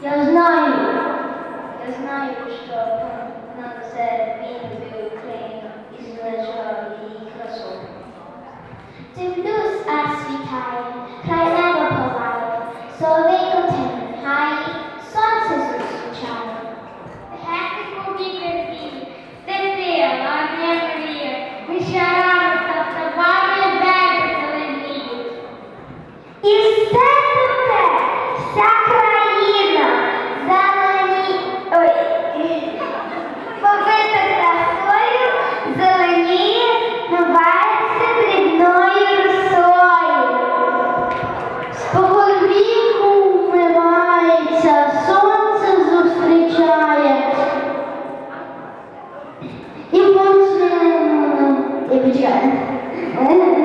Я знаю, я знаю, що на це він любив Україну і збережав її красу. Дивлюсь, аж світає, individual.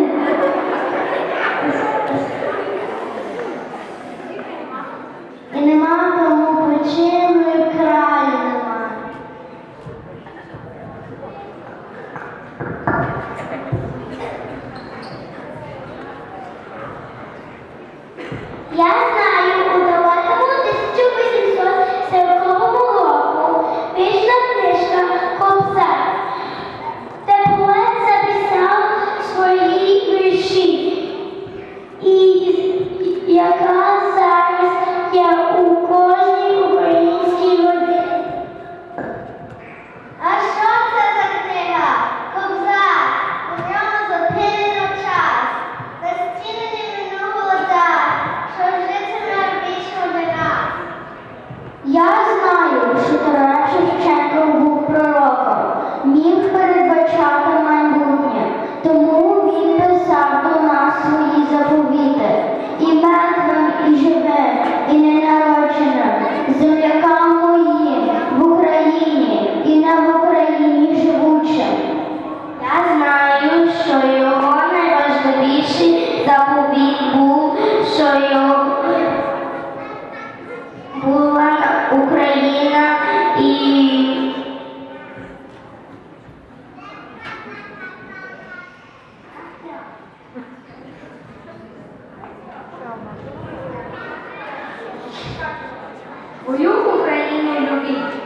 Я знаю, що Тарас Шевченко був пророком, міг передбачати майбутнє, тому він писав до нас свої заповіти. І мертвим, і живим, і ненародженим, землякам моїм в Україні і не в Україні живучим. Я знаю, що його найважливіший заповіт був, що його була Свою Україну любіть